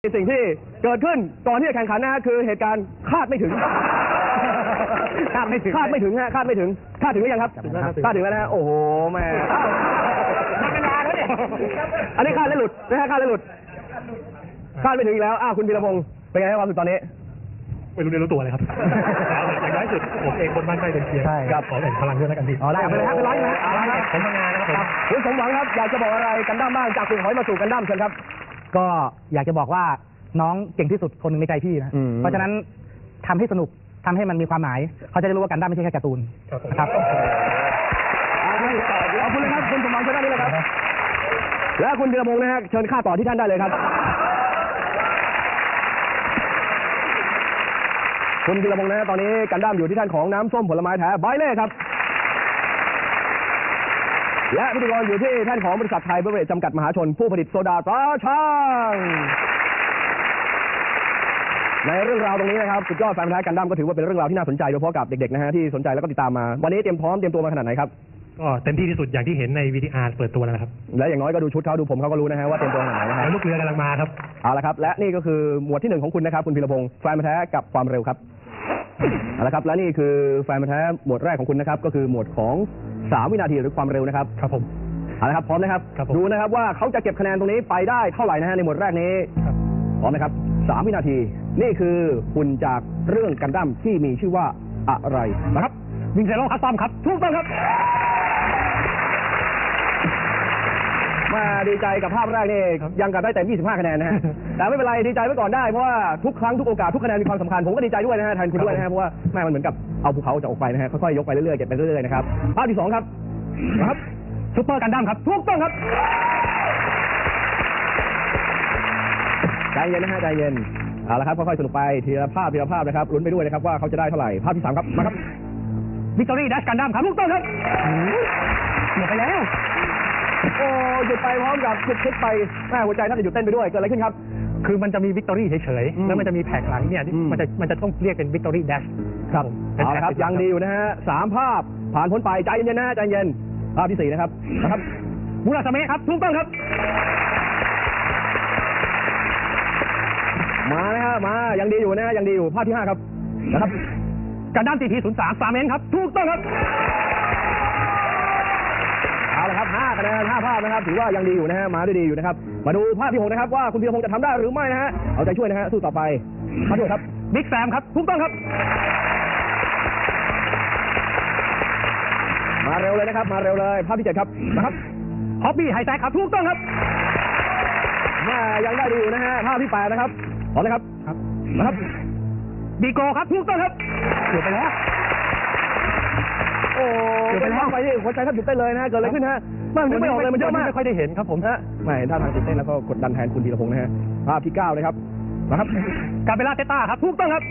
สิ่งที่เกิดขึ้นก่อนที่จะแข่งขันนะฮะคือเหตุการณ์คาดไม่ถึง คาดไม่ถึงคาดไม่ถึงฮะคาดไม่ถึงคาดถึงหรือยังครับถึงแล้วครับคาดถึงแล้วนะฮะโอ้โหแม่ทำกันนานแล้วเนี่ยอันนี้คาดแล้วหลุดนะฮะคาดแล้วหลุด คาดไม่ถึงอีกแล้วอ้าวคุณพีรพงศ์เป็นไงครับความรู้สึกตอนนี้ไม่รู้เรื่องรู้ตัวเลยครับอย่างน้อยสุดผมเองคนบ้านใกล้เป็นเชียร์ใช่ครับขอแบ่งพลังด้วยแล้วกันพี่อ๋อได้เอาไปเลยครับไปร้อยนะเอาละครับผมทำงานนะครับผมคุณสมหวังครับอยากจะบอกอะไรกันด้ามบ้างจากคุณหอยมาสู่กันด้ามเชิญครับ ก็อยากจะบอกว่าน้องเก่งที่สุดคนหนึ่งในใจพี่นะอืม เพราะฉะนั้นทำให้สนุกทำให้มันมีความหมาย เขาจะได้รู้ว่ากันด้ามไม่ใช่แค่การ์ตูนครับผมครับขอบคุณเลยครับคุณสมหวังเชิญด้านนี้เลยครับ และคุณพีรพงศ์นะฮะเชิญค่าต่อที่ท่านได้เลยครับ คุณพีรพงศ์นะฮะตอนนี้กันด้ามอยู่ที่ท่านของน้ำส้มผลไม้แท้ไบเล่ครับ และพิธีกรอยู่ที่ท่านของบริษัทไทยเบเวอร์เรจจำกัดมหาชนผู้ผลิตโซดาตราช่างในเรื่องราวตรงนี้นะครับสุดยอดแฟนพันธุ์แท้กันดั้มก็ถือว่าเป็นเรื่องราวที่น่าสนใจโดยเฉพาะกับเด็กๆนะฮะที่สนใจแล้วก็ติดตามมา วันนี้เตรียมพร้อมเตรียมตัวมาขนาดไหนครับก็เต็มที่ที่สุดอย่างที่เห็นในวีดีอาร์เปิดตัวแล้วนะครับและอย่างน้อยก็ดูชุดเขาดูผมเขาก็รู้นะฮะว่าเตรียมตัวขนาดไหนนะฮะแล้วลูกเรือกำลังมาครับเอาละครับ และนี่ก็คือหมวดที่หนึ่งของคุณนะครับคุณพีรพงศ์แฟนพันธุ์แท้กับความเร็วครับเอาละครับและนี่คือแฟนพันธุ์แท้หมวดแรกของคุณนะครับก็คือหมวดของ สามวินาทีหรือความเร็วนะครับ ครับผมเอาละครับพร้อมนะครับ ครับผม ดูนะครับว่าเขาจะเก็บคะแนนตรงนี้ไปได้เท่าไหร่นะฮะในหมวดแรกนี้ ครับ พร้อมนะครับสามวินาที นี่คือหุ่นจากเรื่องกันดั้มที่มีชื่อว่าอะไรนะครับ วิงเซโลคัสตอมครับ ถูกต้องครับ มาดีใจกับภาพแรกนี่ยังกับได้แต่ 25 คะแนนนะฮะ แต่ไม่เป็นไรดีใจไว้ก่อนได้เพราะว่าทุกครั้งทุกโอกาสทุกคะแนนมีความสำคัญผมก็ดีใจด้วยนะฮะแทนคุณด้วยนะฮะเพราะว่าแม่มันเหมือนกับเอาภูเขาจะออกไปนะฮะค่อยๆยกไปเรื่อยๆเก็บไปเรื่อยๆนะครับภาพที่สองครับนะครับซุปเปอร์กันดั้มครับถูกต้องครับใจเย็นนะฮะใจเย็นเอาละครับค่อยๆสนุกไปทีละภาพทีละภาพนะครับลุ้นไปด้วยนะครับว่าเขาจะได้เท่าไหร่ภาพที่สามครับมาครับวิกตอรี่ดัชกันดั้มครับถูกต้องครับเสียไปแล้ว โอ้หยุดไปพร้อมกับหยุดคิดไปแม่หัวใจท่านจะหยุดเต้นไปด้วยเกิดอะไรขึ้นครับ คือมันจะมีวิกตอรี่เฉยอืมๆแล้วมันจะมีแท็กหลังเนี่ยที่อืมมันจะมันจะต้องเรียกเป็นวิกตอรี่แดชครับเป็นเอาแท็ละครับติยังดีอยู่นะฮะสามภาพผ่านพ้นไปใจเย็นๆนะฮะใจเย็น ภาพที่สี่นะครับนะครับมูราสเมะครับถูกต้องครับ มานะฮะมายังดีอยู่นะฮะยังดีอยู่ภาพที่ห้าครับนะครับกันดั้ม TP 0 3ซาเมนครับ ถูกต้องครับเอาละครับ ห้าคะแนนห้าภาพนะครับ ถือว่ายังดีอยู่นะฮะมาด้วยดีอยู่นะครับ มาดูภาพที่หกนะครับว่าคุณพีรพงศ์จะทำได้หรือไม่นะฮะเอาใจช่วยนะฮะสู้ต่อไปมาด้วยครับบิ๊กแซมครับถูกต้องครับ มาเร็วเลยนะครับ มาเร็วเลย ภาพที่เจ็ดครับนะครับฮอบบี้ไฮแซกครับถูกต้องครับมายังได้ดีอยู่นะฮะภาพที่แปดนะครับพร้อมนะครับครับนะครับบีโกครับถูกต้องครับเสียไปแล้วโอ้เดี๋ยวไปแล้วไปที่หัวใจท่านหยุดเต้นเลยนะฮะเกิดอะไรขึ้นฮะ มันนึกไม่ออกเลยมันเยอะมากไม่ค่อยได้เห็นครับผมฮะไม่เห็นท่าทางตื่นเต้นแล้วก็กดดันแทนคุณธีรพงศ์นะฮะภาพที่เก้าเลยครับนะครับ กาเบล่าเตต้าครับถูกต้องครับ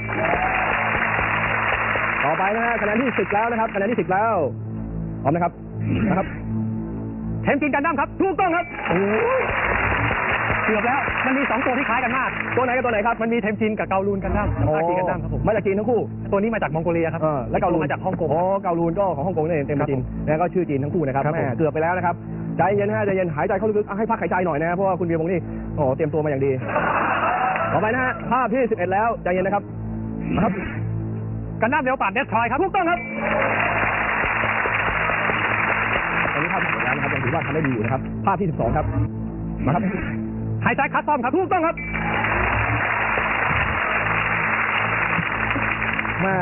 ต่อไปนะฮะคะแนนที่สิบแล้วนะครับคะแนนที่สิบแล้วพร้อมนะครับนะครับเทมกินกันดั้มครับ ถูกต้องครับ เกือบแล้วมันมีสองตัวที่คล้ายกันมาก ตัวไหนกับตัวไหนครับ มันมีเทมจินกับเกาลูนกันดั้มกับภาคีกันดั้มครับผมมาจากจีนทั้งคู่ ตัวนี้มาจากมองโกเลียครับเออและเกาลูนมาจากฮ่องกง อ๋อ เกาลูนก็ของฮ่องกงนี่เองเต็มครับจีนผมแล้วก็ชื่อจีนทั้งคู่นะครับครับแม่ผมเกือบไปแล้วนะครับ ใจเย็นฮะใจเย็น หายใจเข้าลึกๆอะให้พักหายใจหน่อยนะเพราะว่าคุณเบียร์พงศ์นี่โอ้โหเตรียมตัวมาอย่างดี ต่อไปนะฮะภาพที่สิบเอ็ดแล้ว ใจเย็นนะครับนะครับ กันดั้มเดลปาดเดสทรอยครับ ถูกต้องครับตอนนี้ภาพที่สิบแล้วนะครับยังถือว่าทำได้ดีอยู่นะครับ ภาพที่สิบสองครับนะครับ ไฮแซกคัสตอมครับถูกต้องครับแม่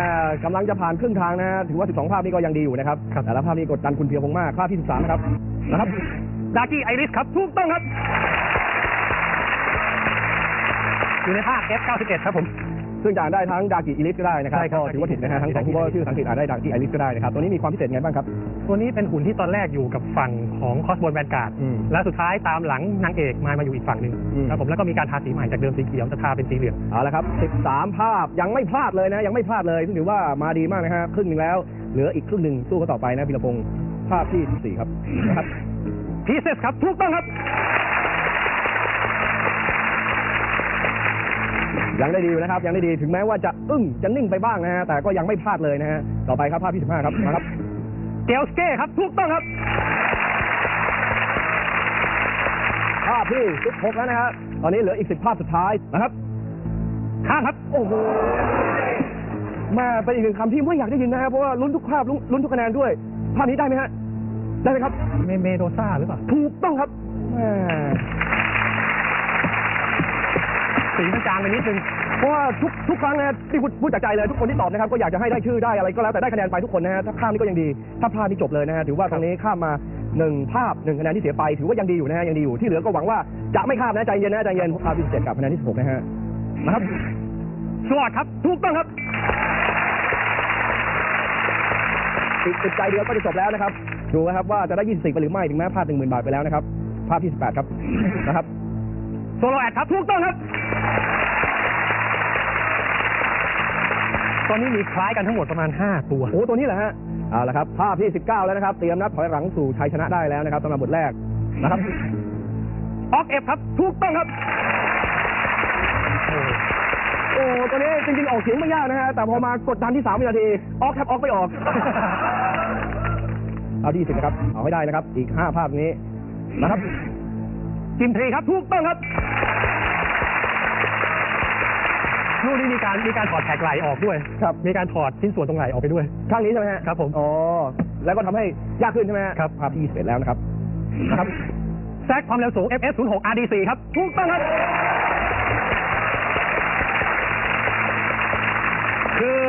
กำลังจะผ่านครึ่งทางนะฮะถือว่า 12 ภาพนี้ก็ยังดีอยู่นะครับครับแต่ละภาพนี้กดดันคุณเพียรพงษ์มาก ภาพที่ 13 นะครับ นะครับ ดากี้ไอริสครับ ถูกต้องครับ อยู่ในภาค F91 ครับผม ซึ่งจะอ่านได้ทั้งดากิอิลิสก็ได้นะครับใช่ครับ ก็ถือว่าผิดนะฮะทั้งสองคู่ก็ชื่อสังกฤษอ่านได้ดากิอิลิสก็ได้นะครับตัวนี้มีความพิเศษไงบ้างครับ ตัวนี้เป็นหุ่นที่ตอนแรกอยู่กับฝั่งของคอสบนแวนการ์ดอืมและสุดท้ายตามหลังนางเอกมามาอยู่อีกฝั่งหนึ่งอืม ครับผมแล้วก็มีการทาสีใหม่จากเดิมสีเขียวจะทาเป็นสีเหลือง เอาละครับ 13 ภาพยังไม่พลาดเลยนะ ยังไม่พลาดเลยซึ่งถือว่ามาดีมากนะฮะครึ่งหนึ่งแล้ว เหลืออีกครึ่งหนึ่งสู้กันต่อไปนะพีรพงศ์ภาพที่ 14 ครับนะครับ พีเซสครับ ถูกต้องครับ ยังได้ดีอยู่นะครับ ยังได้ดีถึงแม้ว่าจะอึ้งจะนิ่งไปบ้างนะฮะแต่ก็ยังไม่พลาดเลยนะฮะต่อไปครับภาพที่15ครับมาครับเกลสเก้ครับถูกต้องครับภาพที่16แล้วนะฮะตอนนี้เหลืออีกสิบภาพสุดท้ายนะครับข้างครับโอ้โหมาเป็นอีกหนึ่งคำที่ไม่อยากได้ยินนะครับเพราะว่าลุ้นทุกภาพลุ้นลุ้นทุกคะแนนด้วย ภาพนี้ได้ไหมฮะได้ไหมครับเมเมโดซ่าหรือเปล่าถูกต้องครับ สีมันจางไปนิดนึง เพราะว่าทุกทุกครั้งนะที่พูดพูดจากใจเลยทุกคนที่ตอบนะครับก็อยากจะให้ได้ชื่อได้อะไรก็แล้วแต่ได้คะแนนไปทุกคนนะฮะถ้าข้ามนี่ก็ยังดี ถ้าพลาดนี่จบเลยนะฮะถือว่าตรงนี้ข้ามมาหนึ่งภาพหนึ่งคะแนนที่เสียไปถือว่ายังดีอยู่นะฮะยังดีอยู่ที่เหลือก็หวังว่าจะไม่ข้ามนะใจเย็นนะใจเย็นภาพที่เจ็ดกับคะแนนที่สิบหกนะฮะนะครับสวัสดครับถูกต้องครับอีกสิบใจเดียวก็จะจบแล้วนะครับ ดูนะครับว่าจะได้ 24ไปหรือไม่ ถึงแม้พลาด10,000 บาทไปแล้วนะครับ ภาพที่ 18 ครับ นะครับ โซโลแอดครับถูกต้องครับ ตอนนี้มีคล้ายกันทั้งหมดประมาณ 5 ตัว โอ้ตัวนี้แหละฮะเอาละครับภาพที่ 19 แล้วนะครับ เตรียมนับถอยหลังสู่ชัยชนะได้แล้วนะครับสำหรับบทแรกนะครับออกเอฟครับถูกต้องครับ โอ้ตัวนี้จริงๆ ออกเสียงไม่ยากนะฮะแต่พอมากดดันที่3วินาทีออกแทบออกไม่ออกเอาที่สิบนะครับ เอาให้ได้นะครับ อีก 5 ภาพนี้นะครับ จิมทรีครับถูกต้องครับลูกนี้มีการมีการถอดแท็กไหลออกด้วยครับ มีการถอดชิ้นส่วนตรงไหลออกไปด้วย ข้างนี้ใช่ไหมฮะครับผมอ๋อแล้วก็ทำให้ยากขึ้นใช่ไหมฮะครับภาพที่21แล้วนะครับนะครับแซกความเร็วสูง FS 0 6 RD4 ครับถูกต้องครับ คือ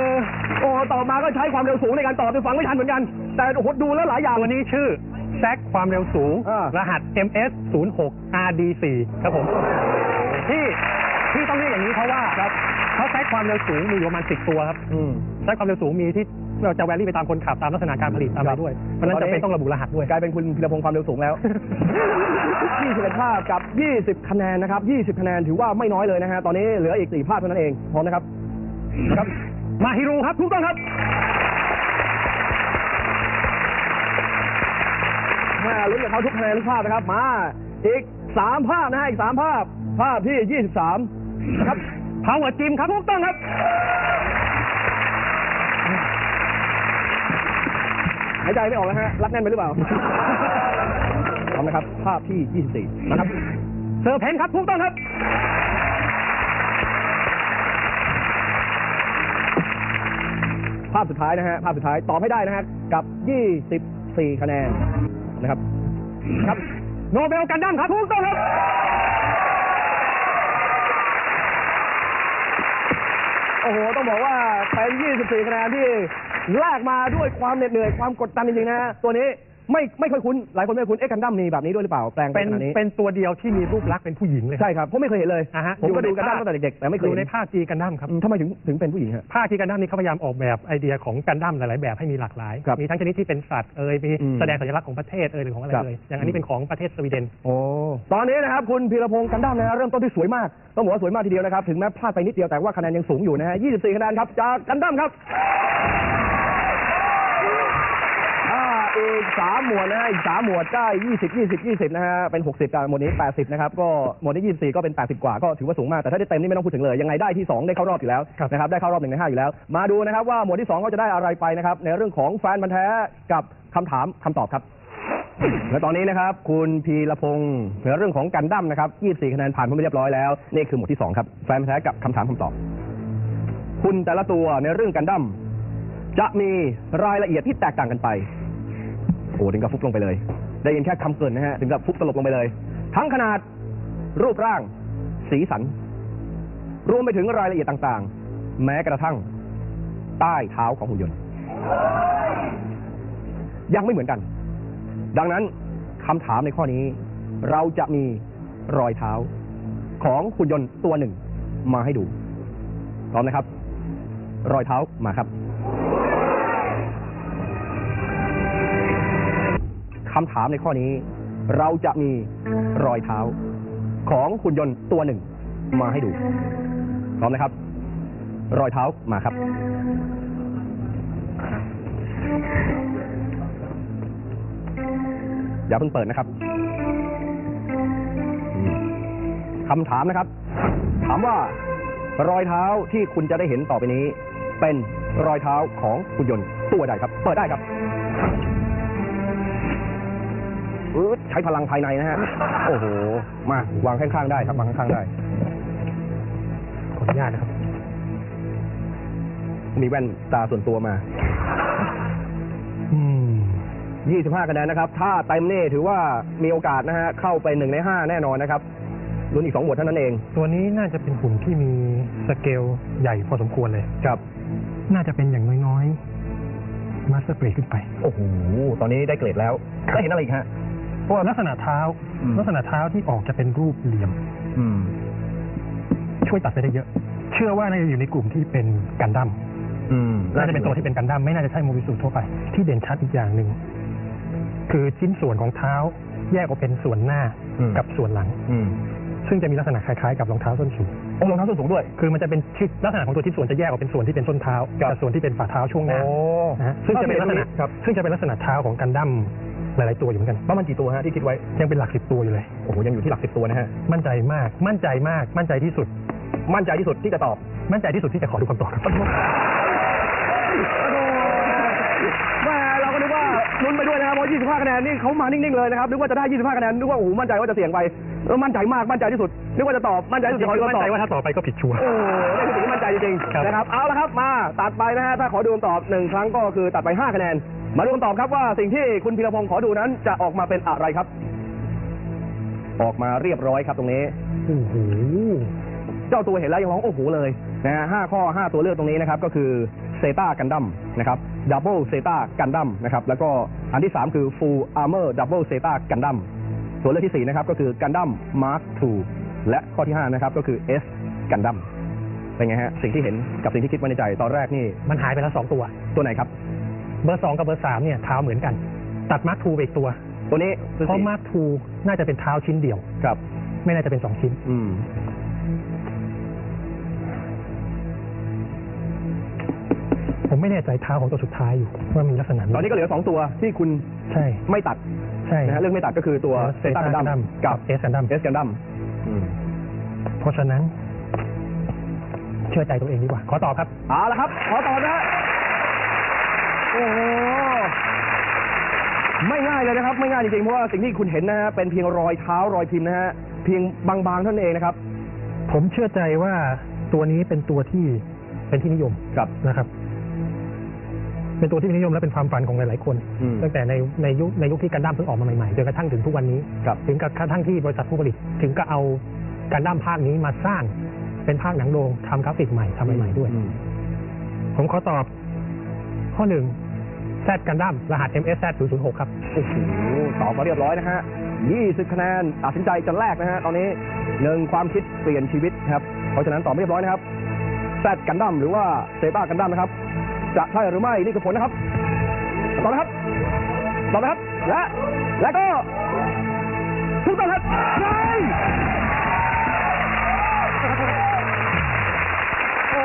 โอ้ต่อมาก็ใช้ความเร็วสูงในการตอบไปฟังไม่ทันเหมือนกัน แต่โอ้โหดูแล้วหลายอย่างตัวนี้ชื่อแซกความเร็วสูง อ่ารหัส MS 0 6 RD4 ครับผม ที่ที่ต้องเรียกอย่างนี้เพราะว่าครับเขาแซกความเร็วสูงมีอยู่ประมาณ10 ตัวครับอืม แซกความเร็วสูงมีที่เราจะแวรี่ไปตามคนขับตามลักษณะการผลิตตามอะไรด้วยเพราะฉะนั้นตอนนี้จะเป็นต้องระบุรหัสด้วย กลายเป็นคุณพิรพงศ์ความเร็วสูงแล้ว 21ภาพกับ 20 คะแนนนะครับ 20 คะแนนถือว่าไม่น้อยเลยนะฮะ ตอนนี้เหลืออีก 4 ภาพเท่านั้นเอง พร้อมนะครับนะครับ มาฮิรูครับถูกต้องครับ ลุ้นกับเขาทุกคะแนนทุกภาพนะครับ มา อีก3ภาพนะฮะอีก3ภาพ ภาพที่23นะครับพาวเวอร์จิมครับถูกต้องครับ หายใจไม่ออกแล้วฮะ รักแน่นไปหรือเปล่าพร้อมนะครับ ภาพที่24นะครับ เซอร์เพนครับถูกต้องครับภาพสุดท้ายนะฮะ ภาพสุดท้าย ตอบให้ได้นะฮะ กับ 24 คะแนน นะครับ ครับโนเบลกันดั้มครับถูกต้องครับโอ้โห ต้องบอกว่าเป็น 24 คะแนนที่แลกมาด้วยความเหน็ดเหนื่อย ความกดดันจริงๆนะฮะตัวนี้ ไม่ไม่ค่อยคุ้นหลายคนไม่คุ้นเอ๊ะกันดั้มมีแบบนี้ด้วยหรือเปล่าแปลงเป็เป็นนขนาดนี้เป็นตัวเดียวที่มีรูปลักษณ์เป็นผู้หญิงเลยใช่ครับผมไม่เคยเห็นเลยอ่าฮะผมก็อยู่ดูในกันดั้มภาพ ตั้งแต่เด็กๆแต่ไม่เคยดูเห็นในภาคจีกันดั้มครับ อืมทำไมถึงถึงเป็นผู้หญิงฮะภาคจีกันดั้มนี่เขาพยายามออกแบบไอเดียของกันดั้มหลาย ๆ แบบให้มีหลากหลาย ครับมีทั้งชนิดที่เป็นสัตว์เอ่ยมีอืมแสดงสัญลักษณ์ของประเทศเอ่ยหรือของอะไรครับเลยอย่างอันนี้เป็นของประเทศสวีเดน โอ้ตอนนี้นะครับคุณพีรพงศ์กันดั้มนะฮะเริ่มต้นที่สวยมากต้องบอกว่าสวยมากทีเดียวนะครับถึงแม้พลาดไปนิดเดียวแต่ว่าคะแนนยังสูงอยู่นะฮะ24คะแนนครับจากกันดั้มครับ อีกสามหมวดนะฮะอีกสามหมวดได้20 20 20นะฮะเป็น60กับหมวดนี้80นะครับก็หมวดนี้24ก็เป็น80กว่าก็ถือว่าสูงมากแต่ถ้าได้เต็มนี่ไม่ต้องพูดถึงเลยยังไงได้ที่2ได้เข้ารอบอยู่แล้วนะครับได้เข้ารอบหนึ่งในห้าอยู่แล้ว มาดูนะครับว่าหมวดที่2เขาจะได้อะไรไปนะครับในเรื่องของแฟนบันแท้กับคำถามคำตอบครับและตอนนี้นะครับ คุณพีรพงศ์ในเรื่องของกันดั้มนะครับ 24 คะแนนผ่านพ้นไปเรียบร้อยแล้ว นี่คือหมวดที่ 2 ครับ แฟนพันแท้กับคำถามคำตอบ คุณแต่ละตัวในเรื่องกันดั้มจะมีรายละเอียดที่แตกต่างกันไป โอ้ถึงกับฟุบลงไปเลย ได้ยินแค่คำเกินนะฮะ ถึงกับฟุบตลบลงไปเลย ทั้งขนาด รูปร่าง สีสัน รวมไปถึงรายละเอียดต่างๆ แม้กระทั่ง ใต้เท้าของหุ่นยนต์ ยังไม่เหมือนกัน ดังนั้นคำถามในข้อนี้ เราจะมีรอยเท้า ของหุ่นยนต์ตัวหนึ่ง มาให้ดูพร้อมนะครับ รอยเท้ามาครับ คำถามในข้อนี้ เราจะมีรอยเท้า ของหุ่นยนต์ตัวหนึ่ง มาให้ดูพร้อมนะครับ รอยเท้ามาครับ อย่าเพิ่งเปิดนะครับคำถามนะครับ ถามว่ารอยเท้าที่คุณจะได้เห็นต่อไปนี้ เป็นรอยเท้าของหุ่นยนต์ตัวใดครับ เปิดได้ครับ อื้อใช้พลังภายในนะฮะ โอ้โห มาวางข้างๆได้ครับวางข้างๆได้ ขออนุญาตนะครับ มีแว่นตาส่วนตัวมาอืม25คะแนนนะครับ ถ้าเต็มนี่ถือว่ามีโอกาสนะฮะ เข้าไปหนึ่งในห้าแน่นอนนะครับลุ้นอีกสองบทเท่านั้นเอง ตัวนี้น่าจะเป็นหุ่นที่มีสเกลใหญ่พอสมควรเลย ครับ น่าจะเป็นอย่างน้อยๆมาสเตอร์เกรดขึ้นไป โอ้โห ตอนนี้ได้เกรดแล้ว ได้เห็นอะไรอีกฮะ เพราะว่าลักษณะเท้า อืม ลักษณะเท้าที่ออกจะเป็นรูปเหลี่ยม อืม ช่วยตัดไปได้เยอะ เชื่อว่าน่าจะอยู่ในกลุ่มที่เป็นกันดั้มอืมน่าจะเป็นตัวที่เป็นกันดั้มไม่น่าจะใช่โมบิสูทั่วไป ที่เด่นชัดอีกอย่างหนึ่งคือชิ้นส่วนของเท้าแยกออกเป็นส่วนหน้าอืม กับส่วนหลัง อืมซึ่งจะมีลักษณะคล้ายๆกับรองเท้าส้นสูง โอ้รองเท้าส้นสูงด้วย คือมันจะเป็นชิ้นลักษณะของตัวชิ้นส่วนจะแยกออกเป็นส่วนที่เป็นส้นเท้าครับกับส่วนที่เป็นฝ่าเท้าช่วงหน้าโอ้นะฮะซึ่งจะเป็นลักษณะครับ ซึ่งจะเป็นลักษณะเท้าของกันดั้ม หลายๆตัวอยู่เหมือนกันประมาณกี่ตัวฮะที่คิดไว้ยังเป็นหลักสิบตัวอยู่เลยโอ้โหยังอยู่ที่หลักสิบตัวนะฮะมั่นใจมากมั่นใจมาก มั่นใจที่สุด มั่นใจที่สุดที่จะตอบ มั่นใจที่สุดที่จะขอดูคำตอบครับแม่เราก็นึกว่าลุ้นไปด้วยนะครับเพราะ25คะแนนนี่เขามานิ่งๆเลยนะครับนึกว่าจะได้ 25คะแนนนึกว่าโอ้โหมั่นใจว่าจะเสี่ยงไปเออมั่นใจมากมั่นใจที่สุดนึกว่าจะตอบมั่นใจที่สุดขอดูมั่นคำตอบใจว่าถ้าต่อไปก็ผิดชัวร์โอ้โหนี่คือสิ่งที่มั่นใจจริงครับๆนะครับเอาละครับมาตัดไปนะฮะถ้าขอดูคำตอบหนึ่งครั้งก็คือตัดไป 5 คะแนน มาดูคำตอบครับว่าสิ่งที่คุณพีรพงศ์ขอดูนั้นจะออกมาเป็นอะไรครับ ออกมาเรียบร้อยครับตรงนี้โอ้โหเจ้าตัวเห็นแล้วยังร้องโอ้โหเลยนะฮะห้าข้อห้าตัวเลือกตรงนี้นะครับ ก็คือเซตากันดั้มนะครับดับเบิลเซตากันดั้มนะครับ แล้วก็อันที่3คือฟูลอาร์เมอร์ดับเบิลเซตากันดั้มตัวเลือกที่4นะครับ ก็คือกันดั้มมาร์ค2และข้อที่5นะครับ ก็คือเอสกันดั้มเป็นไงฮะ สิ่งที่เห็นกับสิ่งที่คิดไว้ในใจตอนแรกนี่ มันหายไปแล้วสองตัว ตัวไหนครับ เบอร์สองกับเบอร์สามเนี่ยเท้าเหมือนกัน ตัดมาร์คทูไปอีกตัว ตัวนี้เพราะมาร์คทูน่าจะเป็นเท้าชิ้นเดียว ครับ ไม่น่าจะเป็นสองชิ้น อืมผมไม่แน่ใจเท้าของตัวสุดท้ายอยู่ว่ามีลักษณะตอนนี้ก็เหลือ2ตัวที่คุณใช่ไม่ตัดใช่นะฮะเรื่องไม่ตัดก็คือตัวเซตากันดั้มกับเอสกันดั้มเอสกันดั้มอืมเพราะฉะนั้น เชื่อใจตัวเองดีกว่า ขอตอบครับเอาละครับ ขอตอบนะฮะ โอ้โห ไม่ง่ายเลยนะครับ ไม่ง่ายจริงๆ เพราะว่าสิ่งที่คุณเห็นนะฮะเป็นเพียงรอยเท้ารอยพิมพ์นะฮะ เพียงบางๆเท่านั้นเองนะครับ ผมเชื่อใจว่าตัวนี้เป็นตัวที่เป็นที่นิยมครับ นะครับ เป็นตัวที่นิยมและเป็นความฝันของหลายๆคน อืมตั้งแต่ในในยุคในยุคที่การดั้มเพิ่งออกมาใหม่ๆจนกระทั่งถึงทุกวันนี้ ครับ ถึงกับกระทั่งที่บริษัทผู้ผลิต ถึงก็เอาการดั้มภาคนี้มาสร้างเป็นภาคหนังโรงทำกราฟิกใหม่ทำใหม่ๆด้วย อืมผมขอตอบข้อหนึ่ง แซดกันดั้มรหัส MS Z 006 ครับ โอ้โหตอบมาเรียบร้อยนะฮะ 20 คะแนน ตัดสินใจจะแลกนะฮะ ตอนนี้หนึ่งความคิดเปลี่ยนชีวิตครับ เพราะฉะนั้นตอบมาเรียบร้อยนะครับ แซดกันดั้มหรือว่าเซต้ากันดั้มนะครับ จะใช่หรือไม่ นี่คือผลนะครับ ตอบนะครับ ตอบนะครับ และ และก็ถูกต้องครับใช่โอ้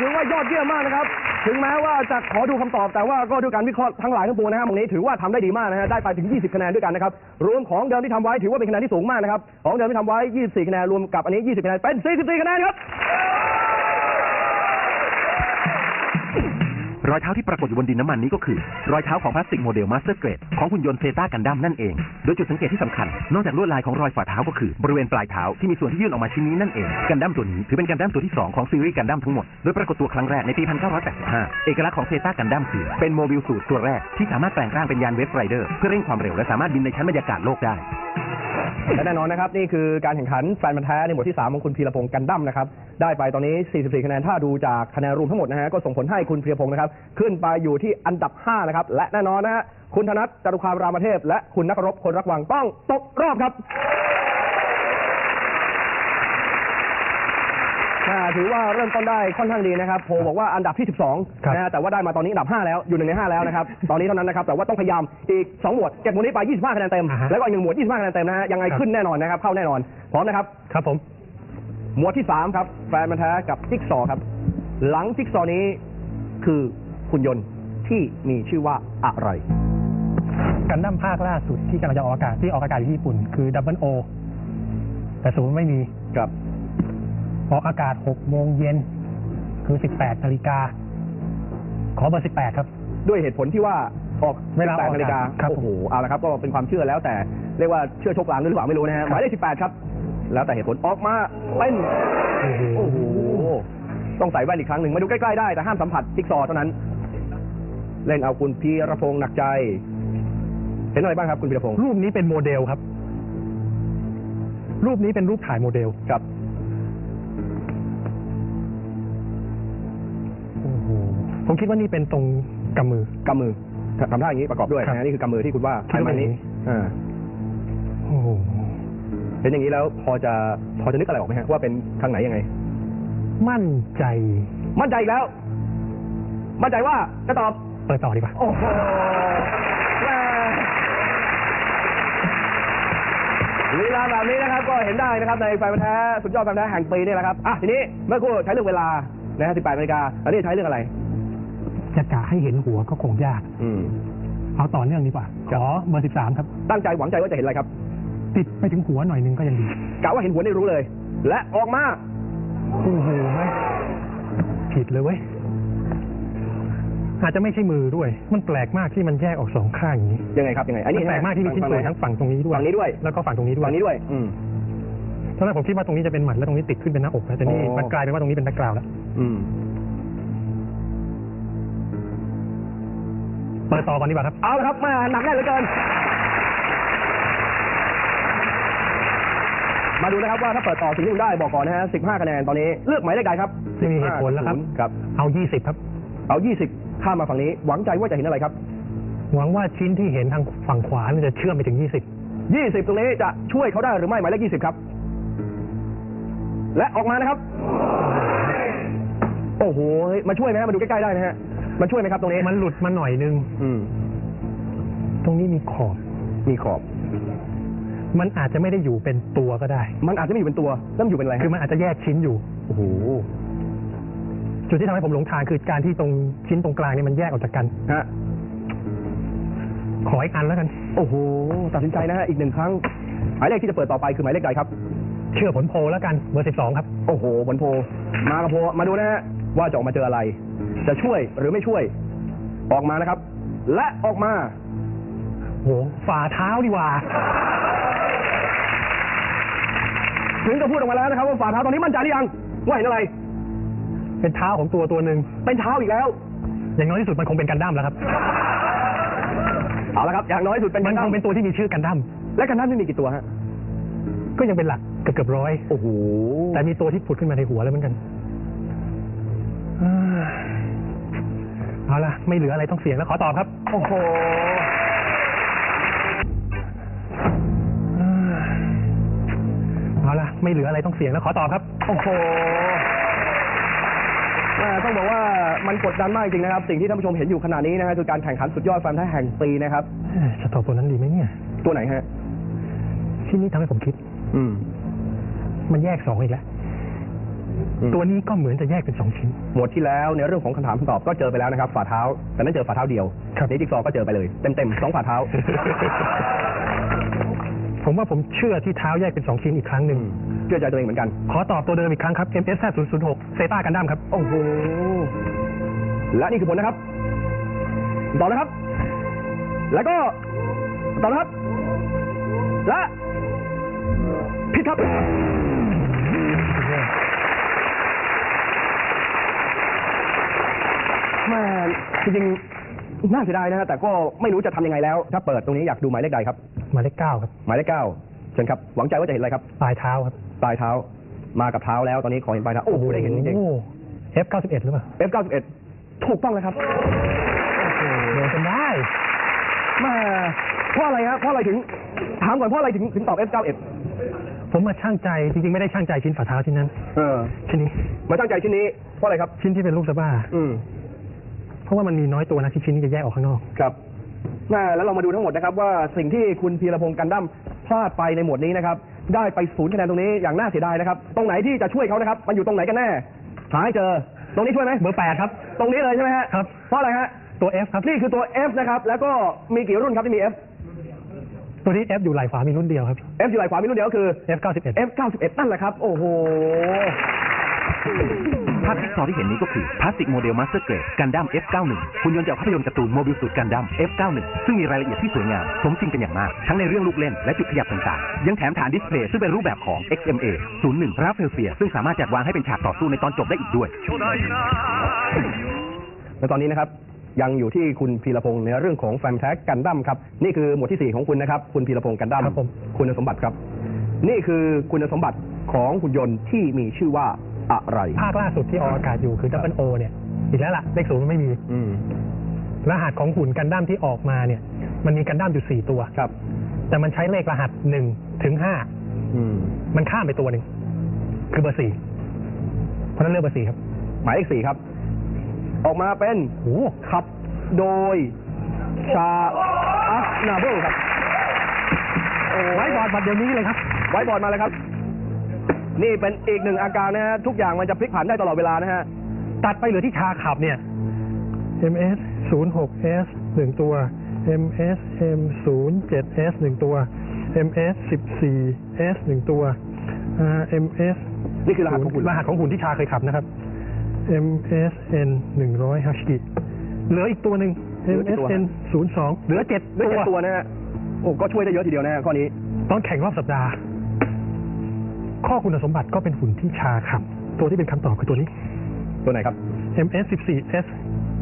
ถือว่ายอดเยี่ยมมากนะครับ ถึงแม้ว่าจะขอดูคำตอบแต่ว่าก็ด้วยการวิเคราะห์ทั้งหลายทั้งปวงนะฮะตรงนี้ถือว่าทำได้ดีมากนะฮะได้ไปถึง 20 คะแนนด้วยกันนะครับรวมของเดิมที่ทำไว้ถือว่าเป็นคะแนนที่สูงมากนะครับของเดิมที่ทำไว้ 24 คะแนนรวมกับอันนี้ 20 คะแนนเป็น 44 คะแนนครับ รอยเท้าที่ปรากฏอยู่บนดินน้ำมันนี้ก็คือ รอยเท้าของพลาสติกโมเดลมาสเตอร์เกรดของหุ่นยนต์เซต้ากันดั้มนั่นเอง โดยจุดสังเกตที่สำคัญ นอกจากลวดลายของรอยฝ่าเท้าก็คือบริเวณปลายเท้าที่มีส่วนที่ยื่นออกมาชิ้นนี้นั่นเองกันดั้มตัวนี้ถือเป็นกันดั้มตัวที่ 2 ของซีรีส์กันดั้มทั้งหมดโดยปรากฏตัวครั้งแรกในปี 1985 เอกลักษณ์ของเซต้ากันดั้มคือเป็นโมบิลสูตรตัวแรกที่สามารถแปลงร่างเป็นยานเวฟไรเดอร์เพื่อเร่งความเร็วและสามารถบินในชั้นบรรยากาศโลกได้ และแน่นอนนะครับนี่คือการแข่งขันแฟนมันธ์แท้ในหมวดที่3ของคุณพีรพงศ์กันดั้มนะครับได้ไปตอนนี้ 44 คะแนนถ้าดูจากคะแนนรวมทั้งหมดนะฮะก็ส่งผลให้คุณพีรพงศ์นะครับขึ้นไปอยู่ที่อันดับ 5 นะครับ และแน่นอนนะฮะคุณธนัทจารุคามรามเทพ และคุณนักรบคนรักวังต้องตกรอบครับ อ่าถือว่าเริ่มต้นได้ค่อนข้างดีนะครับโพลบอกว่าอันดับที่ 12ครับนะฮะแต่ว่าได้มาตอนนี้อันดับ 5 แล้วอยู่หนึ่งใน 5 แล้วนะครับ ตอนนี้เท่านั้นนะครับ แต่ว่าต้องพยายามอีก2หมวดเก็บหมวดนี้ไป 25คะแนนเต็มอ่าฮะแล้วก็อีกหนึ่งหมวด 25คะแนนเต็มนะฮะยังไงครับขึ้นแน่นอนนะครับ เข้าแน่นอน พร้อมนะครับ ครับผม หมวดที่ 3 ครับ แฟนมันธุ์แท้กับจิ๊กซอว์ครับ หลังจิ๊กซอว์นี้คือหุ่นยนต์ที่มีชื่อว่าอะไรกันดั้มภาคล่าสุดที่กำลังจะออกอากาศที่ออกอากาศอยู่ที่ญี่ปุ่น คือดับเบิลโอแต่ศูนย์ไม่มีครับ ออกอากาศ 6 โมงเย็น คือ 18นาฬิกา ขอเบอร์ 18 ครับ ด้วยเหตุผลที่ว่าออกเวลาออก18นาฬิกาครับโอ้โหเอาละครับ ก็เป็นความเชื่อแล้วแต่เรียกว่าเชื่อโชคลางด้วยหรือเปล่าไม่รู้นะฮะหมายเลข18 ครับ แล้วแต่เหตุผลออกมาเป็น โอ้โหโอ้โห ต้องใส่แว่นอีกครั้งหนึ่งมาดูใกล้ๆได้แต่ห้ามสัมผัสจิ๊กซอว์เท่านั้น เล่นเอาคุณพีรพงษ์หนักใจ เห็นอะไรบ้างครับคุณพีรพงษ์รูปนี้เป็นโมเดลครับ รูปนี้เป็นรูปถ่ายโมเดล ครับ ผมคิดว่านี่เป็นตรงกำมือ กำมือทำท่าอย่างนี้ประกอบด้วยครับ นะนี่คือกำมือที่คุณว่าคิดว่าประมาณนี้อย่างนี้อ่าโอ้โหเห็นอย่างนี้แล้วพอจะพอจะนึกอะไรออกไหมฮะว่าเป็นทางไหนยังไง มั่นใจ มั่นใจอีกแล้ว มั่นใจว่าจะตอบ เปิดต่อดีกว่า โอ้โหแม่ลีลาแบบนี้นะครับก็เห็นได้นะครับในแฟนพันธุ์แท้สุดยอดแฟนพันธุ์แท้แห่งปีนี่แหละครับ อะทีนี้เมื่อครู่ใช้เรื่องเวลานะฮะ18นาฬิกาแล้วนี่ใช้เรื่องอะไร จะกะให้เห็นหัวก็คงยาก อืม เอาต่อเนื่องดีกว่าขอเบอร์สิบสามครับ ตั้งใจหวังใจว่าจะเห็นอะไรครับติดไปถึงหัวหน่อยหนึงก็ยังดีกะว่าเห็นหัวนี่รู้เลย และออกมา โอ้โหไม่ผิดเลยเว้ยอาจจะไม่ใช่มือด้วย มันแปลกมากที่มันแยกออกสองข้างอย่างนี้ยังไงครับยังไง อันนี้มันแปลกมากที่มีชิ้นส่วนทั้งฝั่งตรงนี้ด้วยฝั่งนี้ด้วยแล้วก็ฝั่งตรงนี้ด้วยฝั่งนี้ด้วย อืม ตอนแรกผมคิดว่าตรงนี้จะเป็นหมันแล้วตรงนี้ติดขึ้นเป็นหน้าอกนะแต่นี่อ๋อ มันกลายเป็นว่าตรงนี้เป็นแบ็คกราวด์แล้ว อืม เปิดต่อก่อนดีกว่าครับ เอาละครับมาหนักแน่นเหลือเกิน มาดูนะครับว่าถ้าเปิดต่อสิ่งที่คุณได้บอกก่อนนะฮะ15คะแนนตอนนี้เลือกหมายเลขใดครับไม่มีเหตุผลแล้วครับ ครับ เอายี่สิบครับ เอา 20 ข้ามมาฝั่งนี้ หวังใจว่าจะเห็นอะไรครับ หวังว่าชิ้นที่เห็นทางฝั่งขวานี่จะเชื่อมไปถึงยี่สิบ20 ตรงนี้จะช่วยเขาได้หรือไม่หมายเลข20 ครับ และออกมานะครับ โอ้โหเฮ้ยมาช่วยไหมฮะมาดูใกล้ๆได้นะฮะ มันช่วยไหมครับตรงนี้มันหลุดมาหน่อยนึง อืม ตรงนี้มีขอบ มีขอบ มันอาจจะไม่ได้อยู่เป็นตัวก็ได้ มันอาจจะไม่อยู่เป็นตัวแล้วมันอยู่เป็นอะไรฮะคือมันอาจจะแยกชิ้นอยู่ โอ้โห จุดที่ทำให้ผมหลงทางคือการที่ตรงชิ้นตรงกลางเนี่ยมันแยกออกจากกัน ฮะ ขออีกอันแล้วกัน โอ้โห ตัดสินใจนะฮะ อีกหนึ่งครั้ง หมายเลขที่จะเปิดต่อไปคือหมายเลขใดครับ เชื่อผลโพลแล้วกันเบอร์สิบสองครับ โอ้โหผลโพลมากับโพลมาดูนะฮะว่าจะออกมาเจออะไร จะช่วยหรือไม่ช่วย ออกมานะครับ และออกมาโหฝ่าเท้าดีกว่า ถึงจะพูดออกมาแล้วนะครับ ว่าฝ่าเท้าตอนนี้มั่นใจหรือยังว่าเห็นอะไร เป็นเท้าของตัวตัวหนึ่งเป็นเท้าอีกแล้ว อย่างน้อยที่สุดมันคงเป็นกันดั้มแล้วครับ เอาละครับ อย่างน้อยที่สุดเป็นมันกันคดั้งมเป็นตัวที่มีชื่อกันดั้มและกันดั้มนี่มีกี่ตัวฮะก็ยังเป็นหลักเกือบเกือบร้อย โอ้โหแต่มีตัวที่ผุดขึ้นมาในหัวแล้วเหมือนกัน เอาละไม่เหลืออะไรต้องเสี่ยงแล้วขอตอบครับ โอ้โหอ่าเอาละไม่เหลืออะไรต้องเสี่ยงแล้วขอตอบครับ โอ้โหแม่ต้องบอกว่ามันกดดันมากจริงนะครับ สิ่งที่ท่านผู้ชมเห็นอยู่ขณะนี้นะฮะคือการแข่งขันสุดยอดแฟนแท้แห่งปีนะครับเอ้ยจะตอบตัวนั้นดีไหมเนี่ยตัวไหนฮะชิ้นนี้ทำให้ผมคิด อืม มันแยกสองอีกแล้วอืม ตัวนี้ก็เหมือนจะแยกเป็นสองชิ้น หมวดที่แล้วในเรื่องของคำถามคำตอบก็เจอไปแล้วนะครับฝ่าเท้า แต่นั้นเจอฝ่าเท้าเดียวครับนี่จิ๊กซอว์ก็เจอไปเลยเต็มเต็มๆสองฝ่าเท้า ผมว่าผมเชื่อที่เท้าแยกเป็นสองชิ้นอีกครั้งหนึ่ง เชื่อใจตัวเองเหมือนกัน ขอตอบตัวเดิมอีกครั้งครับ MS 006เซต้ากันดั้มครับ โอ้โห และนี่คือผลนะครับต่อนะครับ แล้วก็ต่อนะครับ และผิดครับ แม่จริงๆน่าเสียดายนะฮะแต่ก็ไม่รู้จะทำยังไงแล้ว ถ้าเปิดตรงนี้อยากดูหมายเลขใดครับ หมายเลขเก้าครับหมายเลขเก้าเชิญครับหวังใจว่าจะเห็นอะไรครับ ปลายเท้าครับปลายเท้ามากับเท้าแล้วตอนนี้ขอเห็นปลายเท้าโอ้โหได้เห็นจริงโอ้ F91 หรือเปล่าๆ F91 ถูกต้องเลยครับโดนจนได้แมาเพราะอะไรฮะเพราะอะไรถึงถามก่อนเพราะอะไรถึงถึงตอบ F91 ผมมาช่างใจจริงๆไม่ได้ช่างใจชิ้นฝ่าเท้าชิ้นนั้น เออ ชิ้นนี้มาตั้งใจชิ้นนี้เพราะอะไรครับ ชิ้นที่เป็นลูกสะบ้าอืม เพราะว่ามันมีน้อยตัวนะที่ชิ้นนี้จะแยกออกข้างนอก ครับน่าแล้วเรามาดูทั้งหมดนะครับว่าสิ่งที่คุณพีรพงศ์กันดั้มพลาดไปในหมวดนี้นะครับ ได้ไปศูนย์คะแนนตรงนี้อย่างน่าเสียดายนะครับ ตรงไหนที่จะช่วยเขานะครับ มันอยู่ตรงไหนกันแน่หาให้เจอ ตรงนี้ช่วยไหมเบอร์แปดครับ ตรงนี้เลยใช่ไหมฮะครับ เพราะอะไรฮะ ตัว F ครับ นี่คือตัว F นะครับ แล้วก็มีกี่รุ่นครับที่มี F ตัวที่ F อยู่ไหล่ขวามีรุ่นเดียวครับ F อยู่ไหล่ขวามีรุ่นเดียวก็คือ F91 F91 นั่นแหละครับ โอ้โห ภาพจิ๊กซอว์ที่เห็นนี้ก็คือพลาสติกโมเดลมาสเตอร์เกรดกันดั้ม F91 หุ่นยนต์จากภาพยนตร์การ์ตูนโมบิลสูตรกันดั้ม F91 ซึ่งมีรายละเอียดที่สวยงาม สมจริงเป็นอย่างมาก ทั้งในเรื่องลูกเล่นและจุดขยับต่างๆ ยังแถมฐานดิสเพลย์ซึ่งเป็นรูปแบบของ XMA 01 r a f a e l s p h e r e ซึ่งสามารถจัดวางให้เป็นฉากต่อสู้ในตอนจบได้อีกด้วยและตอนนี้นะครับยังอยู่ที่คุณพีรพงศ์ในเรื่องของแฟนแท็กกันดั้มครับนี่คือหมวดที่สี่ของคุณนะครับ คุณพีรพงศ์กันดั้มครับผมคุณสมบัติครับ นี่คือคุณสมบัติของหุ่นยนต์ที่มีชื่อว่า อะไร ภาคล่าสุดที่ออกอากาศอยู่คือดับเบิลโอเนี่ยอีกแล้วล่ะเลขศูนย์มันไม่มี อืม รหัสของหุ่นกันดั้มที่ออกมาเนี่ย มันมีกันดั้มอยู่สี่ตัว ครับ แต่มันใช้เลขรหัสหนึ่งถึงห้าอืม มันข้ามไปตัวหนึ่งคือเบอร์สี่เพราะฉะนั้นเลือกเบอร์สี่ครับหมายเลขสี่ครับ ออกมาเป็นโอ้ขับโดย ชาอัสนาเบิลครับไว้บอร์ดบัตรเดี๋ยวนี้เลยครับ ไว้บอร์ดมาเลยครับ นี่เป็นอีกหนึ่งอาการนะฮะทุกอย่างมันจะพลิกผันได้ตลอดเวลานะฮะตัดไปเหลือที่ชาขับเนี่ย MS 06 S หนึ่งตัว MS M 07 S หนึ่งตัว MS 14 S หนึ่งตัวอ่า MS นี่คือรหัสของหุ่นรหัสของหุ่นที่ชาเคยขับนะครับ MSN 100 h a s h i เหลืออีกตัวหนึ่ง MSN 02เหลือเจ็ดด้วยตัเจ็วดตัวนะฮะโอ้ก็ช่วยได้เยอะทีเดียวนะฮะข้อนี้ตอนแข่งรอบสัปดาห์ ข้อคุณสมบัติก็เป็นหุ่นที่ชาขับ ตัวที่เป็นคำตอบคือตัวนี้ ตัวไหนครับ MS 14 S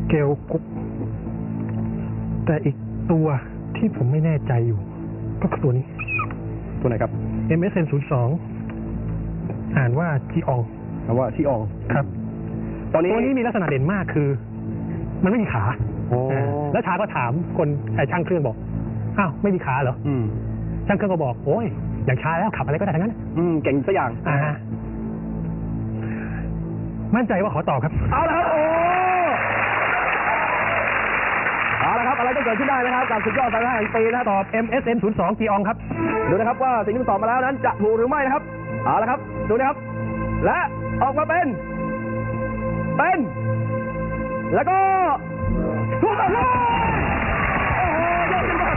เกลกุ๊กแต่อีกตัวที่ผมไม่แน่ใจอยู่ ก็คือตัวนี้ ตัวไหนครับ MSN 02 อ่านว่าจีอองคำว่าที่อองครับ ตอนนี้ตัวนี้มีลักษณะเด่นมากคือ มันไม่มีขาโอ้อ่าแล้วชาก็ถามคนไอ้ช่างเครื่องบอก อ้าว ไม่มีขาเหรอ อืม ช่างเครื่องก็บอก โอ้ย อย่างช้าแล้วขับอะไรก็ได้ทั้งนั้น อืมเก่งสักอย่างอ่าฮะมั่นใจว่าขอตอบครับ เอาละครับโอ้เอาละครับอะไรก็เกิดขึ้นได้นะครับกับสุดยอดสายแห่งปีนะครับตอบ MSN 02จีอองครับ ดูนะครับว่าสิ่งที่มันตอบมาแล้วนั้นจะถูกหรือไม่นะครับเอาละครับ ดูนะครับ และออกมาเป็น เป็น แล้วก็ถูกต้องครับโอ้โหยอดเยี่ยมมาก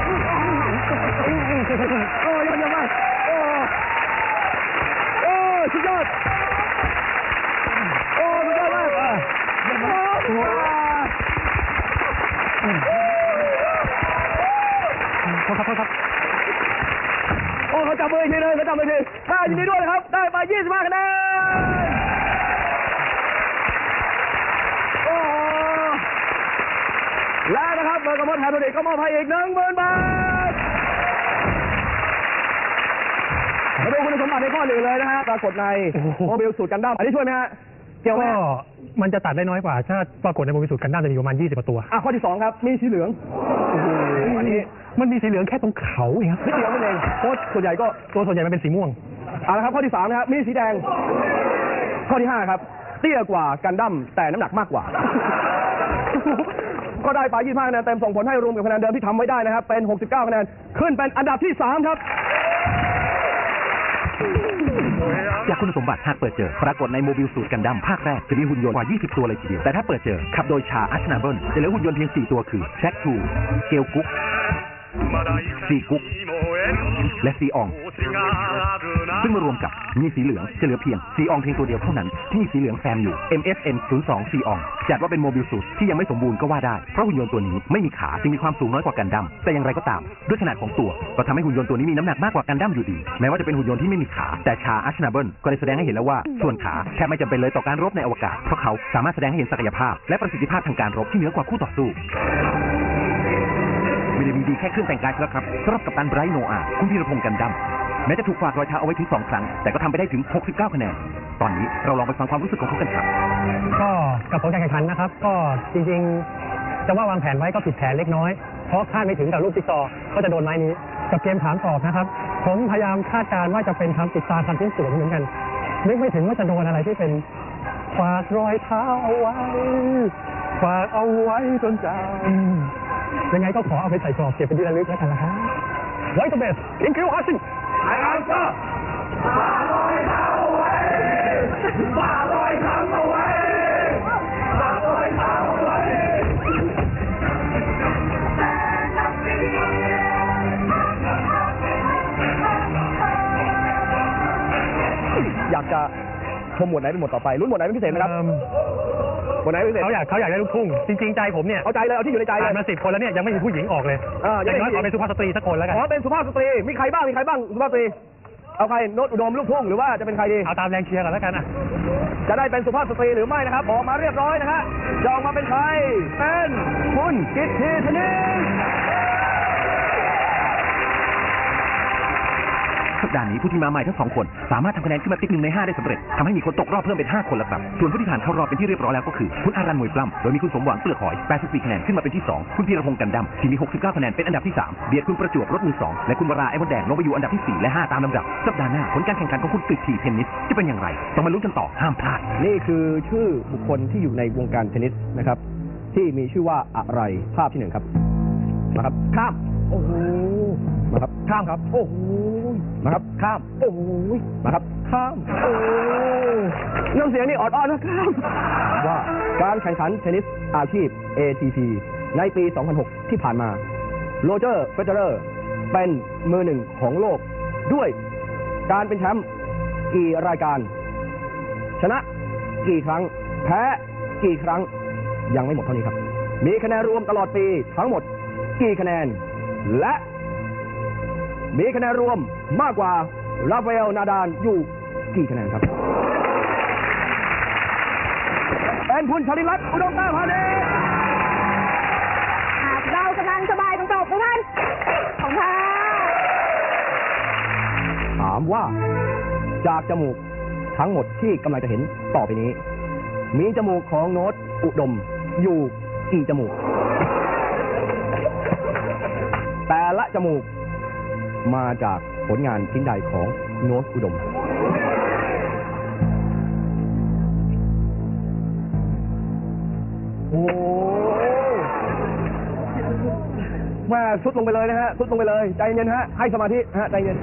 โอ้ยอดเยี่ยมมากโอ้โอ้ สุดยอด โอ้สุดยอดมากอะโอ้สุดยอดโทษครับโทษครับ โอ้เขาจับมือทีเลยเขาจับมืออีกทีถ้ายินดีด้วยนะครับ ได้ไป25คะแนนโอ้และนะครับเบอร์กระมอดแฮมโดนิกก็มอบให้อีกหนึ่งหมื่นบาท มาดูคุณสมบัติในข้อหนึ่งเลยนะฮะปรากฏในโอ้โหโมบิลสูตรกันดั้มอันนี้ช่วยไหมฮะเกี่ยวไหมก็ฮะมันจะตัดได้น้อยกว่า ถ้าปรากฏในบริสุทธิ์กันด้ามจะมีประมาณ 20กว่าตัว อะข้อที่สองครับมีสีเหลืองโอ้โหอันนี้มันมีสีเหลืองแค่ตรงเขาเองครับนิดเดียวนั่นเองโค้ชส่วนใหญ่ก็ตัวส่วนใหญ่มันเป็นสีม่วง เอาละครับ ข้อที่สามนะครับมีสีแดง ข้อที่ห้าครับเตี้ยกว่ากันดั้มแต่น้ำหนักมากกว่า ก็ได้ไป25คะแนนเต็มส่งผลให้รวมกับคะแนนเดิมที่ทำไว้ได้นะครับ เป็น 69 คะแนน ขึ้นเป็นอันดับที่ 3 ครับ จากคุณสมบัติหากเปิดเจอ ปรากฏในโมบิลสูตรกันดั้มภาคแรกจะมีหุ่นยนต์กว่า 20 ตัวเลยทีเดียว แต่ถ้าเปิดเจอขับโดยชาอัชนาเบิลจะเหลือหุ่นยนต์เพียง 4 ตัวคือแช็กทูเกลกุ๊กซีกุ๊ก และซีออง ซึ่งมารวมกับมีสีเหลืองจะเหลือเพียงซีอองเพียงตัวเดียวเท่านั้นที่มีสีเหลืองแซมอยู่ MSN 02ซีอองจัดว่าเป็นโมบิลสูตรที่ยังไม่สมบูรณ์ก็ว่าได้ เพราะหุ่นยนต์ตัวนี้ไม่มีขาจึงมีความสูงน้อยกว่ากันดั้มแต่อย่างไรก็ตาม ด้วยขนาดของตัวก็ทำให้หุ่นยนต์ตัวนี้มีน้ำหนักมากกว่ากันดั้มอยู่ดี แม้ว่าจะเป็นหุ่นยนต์ที่ไม่มีขา แต่ชาอัชนาเบิลก็ได้แสดงให้เห็นแล้วว่าส่วนขาแทบไม่จำเป็นเลยต่อการรบในอวกาศเพราะเขาสามารถแสดงให้เห็นศักยภาพและประสิทธิภาพทางการรบที่เหนือกว่าคู่ต่อสู้ ไม่ได้มีดีแค่เครื่องแต่งกายแล้วครับสำหรับกัปตันไบรท์โนอาคุณพีรพงศ์กันดำแม้จะถูกฝากรอยเท้าเอาไว้ถึง 2 ครั้ง แต่ก็ทำไปได้ถึง 69 คะแนน ตอนนี้เราลองไปฟังความรู้สึกของเขากันครับ ก็กับผลการแข่งขันนะครับ ก็จริงๆ จะว่าวางแผนไว้ก็ผิดแผนเล็กน้อย เพราะคาดไม่ถึงกับลูกจิ๊กซอว์ก็จะโดนไม้นี้กับเกมถามตอบนะครับ ผมพยายามคาดการณ์ว่าจะเป็นคำติดตาคำที่สวนเหมือนกันนึกไม่ถึงว่าจะโดนอะไรที่เป็นฝากรอยเท้าเอาไว้ ฝากเอาไว้จนจำ ยังไงก็ขอเอาไปใส่กรอบเก็บเป็นที่ระลึกแล้วกันนะครับไว้ตัวเบสอินคิวฮัสซิงอยากจะชมหมวดไหนเป็นหมวดต่อไปรุ่นหมวดไหนเป็นพิเศษไหมครับ เอิ่มหมวดไหนเป็นพิเศษเขาอยากเขาอยากได้ลูกทุ่งจริงๆใจผมเนี่ยเอาใจเลยเอาที่อยู่ในใจเลอ่ายนมาสิบคนแล้วเนี่ยยังไม่มีผู้หญิงออกเลยอ่าอยังย่างไม่น้อยมีขอเป็นสุภาพสตรีสักคนแล้วกันขอเป็นสุภาพสตรีมีใครบ้างมีใครบ้างสุภาพสตรีเอาใครโน้ตอุดมลูกทุ่งหรือว่าจะเป็นใครดี เอาตามแรงเชียร์กันแล้วกันอะจะได้เป็นสุภาพสตรีหรือไม่นะครับออกมาเรียบร้อยนะฮะจะออกมาเป็นใครเป็นคุณกิตติธนิน สัปดาห์นี้ผู้ที่มาใหม่ทั้งสองคน สามารถทำคะแนนขึ้นมาติดหนึ่งในห้าได้สำเร็จทำให้มีคนตกรอบเพิ่มเป็น5คนแล้วครับส่วนผู้ที่ผ่านเข้ารอบเป็นที่เรียบร้อยแล้วก็คือคุณอารันมวยปล้ำโดยมีคุณสมหวังเปลือกหอย 84 คะแนนขึ้นมาเป็นที่ 2 คุณพีรพงษ์กันดำที่มี 69 คะแนนเป็นอันดับที่ 3เบียดคุณประจวบรถมือ 2 และคุณวราไอ้มดแดงลงไปอยู่อันดับที่ 4 และ 5 ตามลำดับ สัปดาห์หน้าผลการแข่งขันของคุณกฤษทีเทนนิสจะเป็นอย่างไรต้องมาลุ้นกันต่อห้ามพลาดนี่คือชื่อบุคคลที่อยู่ในวงการเทนนิสนะครับที่มีชื่อว่าอะไรภาพที่หนึ่งครับนะครับข้าม โอ้โหนะครับข้ามครับ โอ้โหนะครับข้าม โอ้โหนะครับข้ามโอ้น้ำเสียงนี่ออดอ้อนนะข้ามว่าการแข่งขันเทนนิสอาชีพ ATP ในปี 2006 ที่ผ่านมา โรเจอร์เฟเดอร์เป็นมือหนึ่งของโลก ด้วยการเป็นแชมป์กี่รายการ ชนะกี่ครั้ง แพ้กี่ครั้ง ยังไม่หมดเท่านี้ครับ มีคะแนนรวมตลอดปีทั้งหมดกี่คะแนน และมีคะแนนรวมมากกว่าราฟาเอลนาดานอยู่กี่คะแนนครับ เป็นคุณชลิรัตน์อุดมตาพานีหากเรากำลังสบายตรงจบทุกท่านของค่ะถามว่า จากจมูกทั้งหมดที่กำลังจะเห็นต่อไปนี้ มีจมูกของโน้ตอุดมอยู่กี่จมูกแต่ ละจมูก มาจากผลงานชิ้นใดของโน้ตอุดม โอ้แม่สุดลงไปเลยนะฮะสุดลงไปเลย ใจเย็นฮะ ให้สมาธิฮะ ใจเย็น